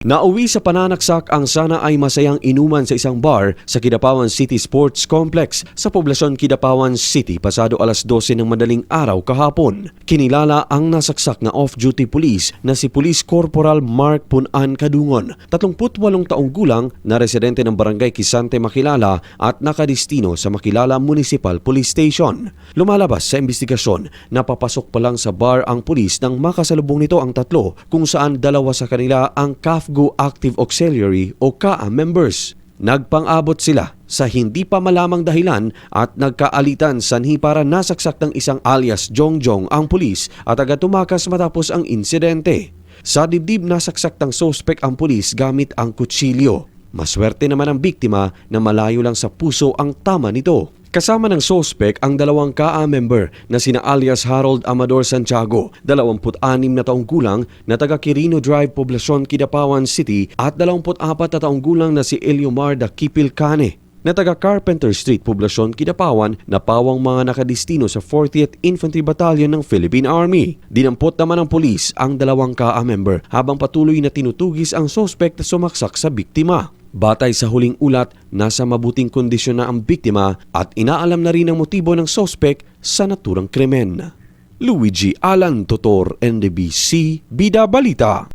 Nauwi sa pananaksak ang sana ay masayang inuman sa isang bar sa Kidapawan City Sports Complex sa poblasyon Kidapawan City pasado alas 12 ng madaling araw kahapon. Kinilala ang nasaksak na off-duty police na si Police Corporal Mark Punan Kadungon, 38 taong gulang na residente ng barangay Kisante Makilala at nakadistino sa Makilala Municipal Police Station. Lumalabas sa investigasyon na papasok pa lang sa bar ang pulis nang makasalubong nito ang tatlo kung saan dalawa sa kanila ang CAFGO Active Auxiliary o CAA members. Nagpang-abot sila sa hindi pa malamang dahilan at nagkaalitan sanhi para nasaksak ng isang alias Jongjong ang pulis at agad tumakas matapos ang insidente. Sa dibdib nasaksak ng sospek ang pulis gamit ang kutsilyo. Maswerte naman ang biktima na malayo lang sa puso ang tama nito. Kasama ng sospek ang dalawang KA member na sina alias Harold Amador Santiago, 26 na taong gulang na taga Quirino Drive, Poblacion, Kidapawan City at 24 na taong gulang na si Eliomar da Kipil Cane na taga Carpenter Street, Poblacion, Kidapawan na pawang mga nakadistino sa 40th Infantry Battalion ng Philippine Army. Dinampot naman ng pulis ang dalawang KA member habang patuloy na tinutugis ang sospek na sumaksak sa biktima. Batay sa huling ulat, nasa mabuting kondisyon na ang biktima at inaalam na rin ang motibo ng sospek sa naturang krimen. Luigi Alan Totor, NDBC, Bida Balita.